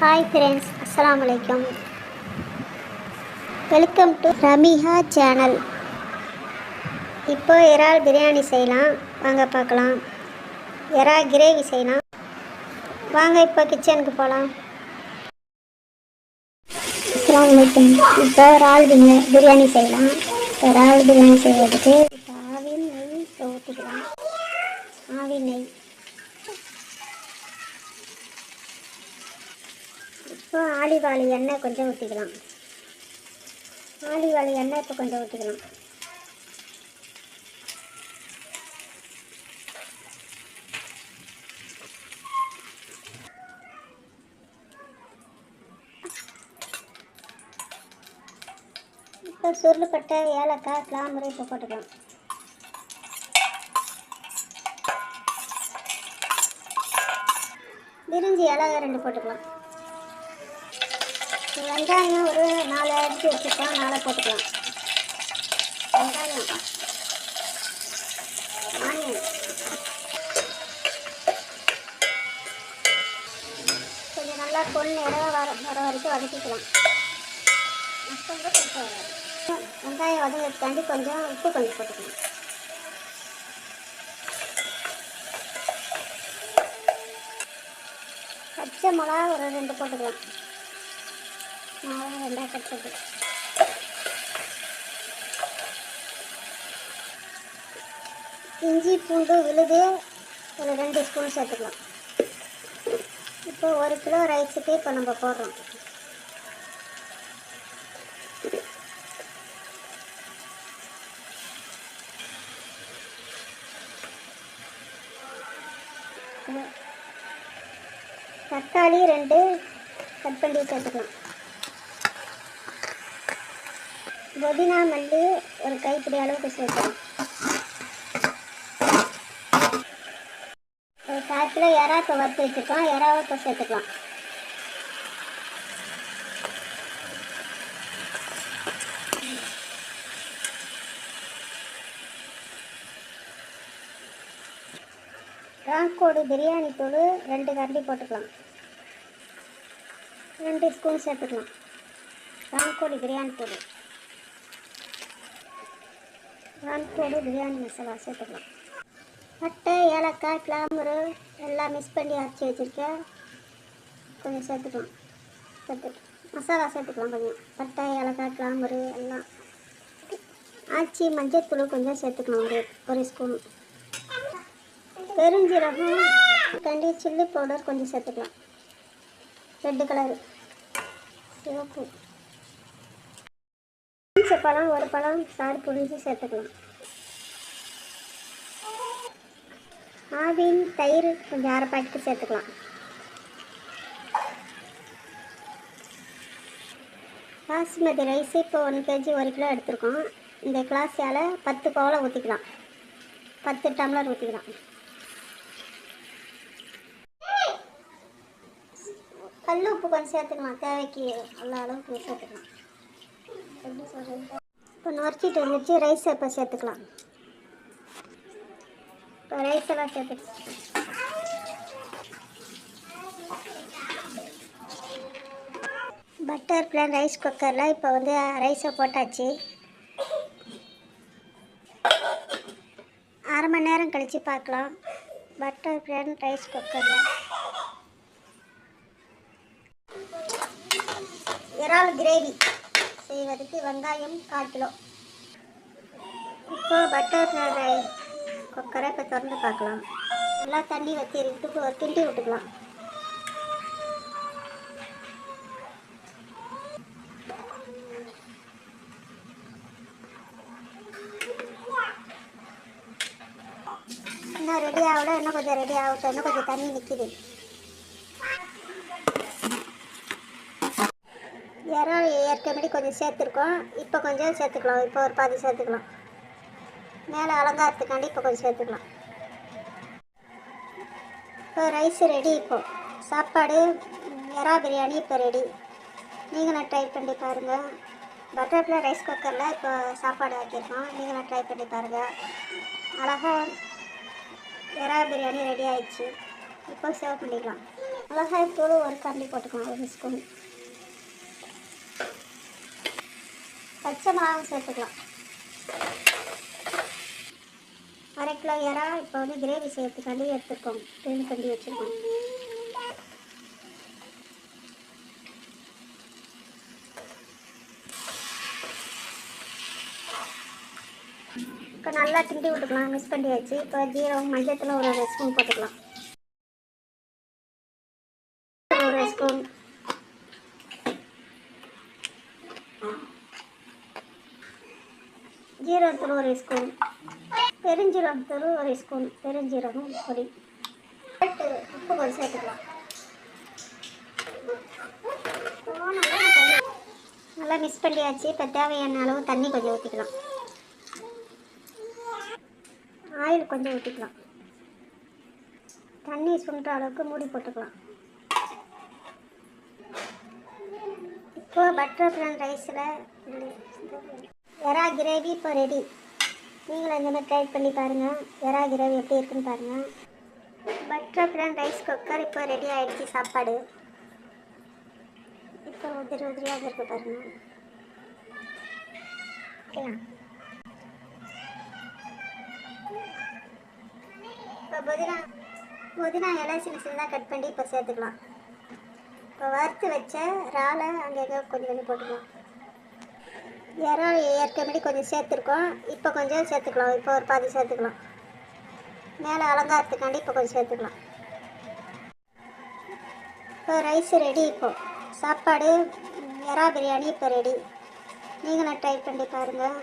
Hi friends அஸ்லாம் வலைக்கம் welcome to ரமிஹா channel இப்போ இறால் பிரியாணி செய்யலாம். வாங்க பார்க்கலாம். இறால் கிரேவி செய்யலாம். வாங்க இப்போ கிச்சனுக்கு போகலாம் அஸ்லாம் வலைக்கம் இப்போ இறால் பிரியாணி செய்யலாம். இறால் பிரியாணி செய்யறதுக்கு ஆவின் நெய் ஊற்றிக்கலாம் ஆவின் நெய். இப்போ ஆலிவ் ஆயில் எண்ணெய் கொஞ்சம் ஊற்றிக்கலாம் ஆலிவ் ஆயில் எண்ணெய் இப்போ கொஞ்சம் ஊற்றிக்கலாம் இப்போ சுருளுப்பட்ட ஏலக்காய் கிளாமரு இப்போ போட்டுக்கலாம். விரிஞ்சி இலை ரெண்டு போட்டுக்கலாம். வெங்காயம் ஒரு நாலு அடிச்சு வச்சுக்கலாம் நாளை போட்டுக்கலாம். வெங்காயம். ஆனியன். கொஞ்சம் நல்லா பொண்ணு இடம் வர வர வரைக்கும் வதக்கிக்கலாம். வெங்காயம் வதங்கிறதுக்காண்டி கொஞ்சம் உப்பு கொஞ்சம் போட்டுக்கலாம். பச்சை மிளகா ஒரு ரெண்டு போட்டுக்கலாம். ரெண்டாக கட் இஞ்சி பூண்டு விழுது ஒரு ரெண்டு ஸ்பூன் சேர்த்துக்கலாம். இப்போ ஒரு கிலோ ரைஸுக்கு இப்போ நம்ம போடுறோம். தக்காளி ரெண்டு கட் பண்ணி சேர்த்துக்கலாம். புதினா மல்லி ஒரு கைப்பிடி அளவுக்கு சேர்த்துக்கலாம் ஒரு கால் கிலோ இறா இப்போ வறுத்து வச்சுருக்கோம். இறாவை இப்போ சேர்த்துக்கலாம். ராங்கோடு பிரியாணி தூள் ரெண்டு கரண்டி போட்டுக்கலாம். ரெண்டு ஸ்பூன் சேர்த்துக்கலாம். ராங்கோடு பிரியாணி தூள். ராங்கோடு பிரியாணி மசாலா சேர்த்துக்கலாம். பட்டை ஏலக்காய் கிளாம்பரு எல்லாம் மிக்ஸ் பண்ணி அரைச்சி வச்சுருக்கேன். கொஞ்சம் சேர்த்துக்கலாம். சேர்த்துக்கலாம். மசாலா சேர்த்துக்கலாம் கொஞ்சம். பட்டை ஏலக்காய் கிளாம்பரு எல்லாம். ஆச்சி மஞ்சள் கொஞ்சம் சேர்த்துக்கலாம். ஒரு ஒரு ஸ்பூன் பெருஞ்சீரகம் கண்டி சில்லி பவுடர் கொஞ்சம் சேர்த்துக்கலாம். ரெட்டு கலர் சிவப்பு. புளிச்ச பழம் ஒரு பழம் சாறு புளிஞ்சு சேர்த்துக்கலாம். ஆவின் தயிர் கொஞ்சம் அரை பாக்கெட்டு சேர்த்துக்கலாம். பாசுமதி ரைஸ் இப்போ ஒன் கேஜி ஒரு கிலோ எடுத்திருக்கோம். இந்த கிளாஸால் பத்து கோவலை ஊற்றிக்கலாம் பத்து டம்ளர் ஊற்றிக்கலாம் கல் உப்பு கொஞ்சம் சேர்த்துக்கலாம். தேவைக்கு எல்லா அளவுக்கு சேர்த்துக்கலாம். இப்போ நுரைச்சிட்டு வந்துச்சு ரைஸ் இப்போ சேர்த்துக்கலாம். இப்போ ரைஸ் எல்லாம் சேர்த்துக்கலாம். பட்டர் பிளான் ரைஸ் குக்கரில் இப்போ வந்து ரைஸை போட்டாச்சு. அரை மணி நேரம் கழித்து பார்க்கலாம். பட்டர் பிளான் ரைஸ் குக்கரில் இறால் கிரேவி செய்வதற்கு வெங்காயம் கால் கிலோ. இப்போ பட்டர் குக்கரை இப்போ திறந்து பார்க்கலாம். நல்லா தண்ணி வச்சு ஒரு கிண்டி விட்டுக்கலாம். இன்னும் ரெடி ஆகல இன்னும் கொஞ்சம் ரெடி ஆகட்டும் இன்னும் கொஞ்சம் தண்ணி நிற்கிது இறால் ஏற்கனவே கொஞ்சம் சேர்த்துருக்கோம். இப்போ கொஞ்சம் சேர்த்துக்கலாம். இப்போ ஒரு பாதி சேர்த்துக்கலாம். மேலே அலங்காரத்துக்காண்டி இப்போ கொஞ்சம் சேர்த்துக்கலாம். இப்போ ரைஸ் ரெடி இப்போ. சாப்பாடு எறா பிரியாணி இப்போ ரெடி நீங்களும் ட்ரை பண்ணி பாருங்கள் பட்டர்ஃப்ளை ரைஸ் குக்கரில் இப்போ சாப்பாடு ஆக்கியிருக்கோம். நீங்களும் ட்ரை பண்ணி பாருங்கள் அழகாக எறா பிரியாணி ரெடி ஆயிடுச்சு. இப்போ சர்வ் பண்ணிக்கலாம். அழகாக தூள் ஒரு கரண்டி போட்டுக்கலாம். ஒரு ஸ்பூன் பச்சை மிளகாவும் சேர்த்துக்கலாம். அரை கிலோ இறா இப்போ வந்து கிரேவி செய்யறதுக்காண்டி எடுத்துருக்கோம் க்ளீன் பண்ணி வச்சுருக்கோம். இப்போ நல்லா திண்டி விட்டுக்கலாம். மிக்ஸ் பண்ணி வச்சு இப்போ ஜீரகம் மஞ்சத்தில் ஒரு ஒரு ஸ்பூன் போட்டுக்கலாம் ஒரு ஸ்பூன் ஜீரகத்தூள் ஒரு ஸ்பூன். பெருஞ்சீரகத்தூள் ஒரு ஸ்பூன். பெருஞ்சீரகம் பொடி. உப்பு கொஞ்சம் சேர்த்துக்கலாம். நல்லா மிக்ஸ் பண்ணியாச்சு. இப்போ தேவையான அளவு தண்ணி கொஞ்சம் ஊற்றிக்கலாம் ஆயில் கொஞ்சம் ஊற்றிக்கலாம் தண்ணி சுண்டுற அளவுக்கு மூடி போட்டுக்கலாம். இப்போது பட்டர் பிளான் ரைஸில் எறா கிரேவி இப்போ ரெடி நீங்களும் அந்த மாதிரி ட்ரை பண்ணி பாருங்கள் எறா கிரேவி எப்படி இருக்குன்னு பாருங்கள் பட்டர் பிளான் ரைஸ் குக்கர் இப்போ ரெடி ஆகிடுச்சு சாப்பாடு. இப்போ உதிரி உதிரியாக இருக்கு பாருங்கள் ஓகேயா? இப்போ புதினா புதினா இலை சின்ன சின்னதாக கட் பண்ணி இப்போ சேர்த்துக்கலாம். இப்போ வறுத்து வச்ச இறாலை அங்கங்கே கொஞ்சம் கொஞ்சம் போட்டுக்கலாம். இறால் ஏற்கனவே கொஞ்சம் சேர்த்துருக்கோம். இப்போ கொஞ்சம் சேர்த்துக்கலாம். இப்போ ஒரு பாதி சேர்த்துக்கலாம். மேலே அலங்காரத்துக்காண்டி இப்போ கொஞ்சம் சேர்த்துக்கலாம். இப்போ ரைஸ் ரெடி இப்போ. சாப்பாடு எறா பிரியாணி இப்போ ரெடி நீங்களும் ட்ரை பண்ணி பாருங்கள்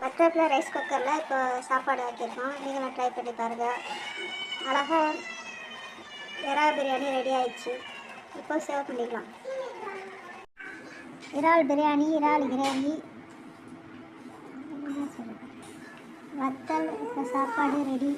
பட்டப்பில் ரைஸ் குக்கரில் இப்போ சாப்பாடு ஆக்கியிருக்கோம். நீங்களும் ட்ரை பண்ணி பாருங்கள் அழகாக எறா பிரியாணி ரெடி ஆயிடுச்சு. இப்போ சேவ் பண்ணிக்கலாம். இறால் பிரியாணி இறால் கிரேவி வத்தல் இப்போ சாப்பாடு ரெடி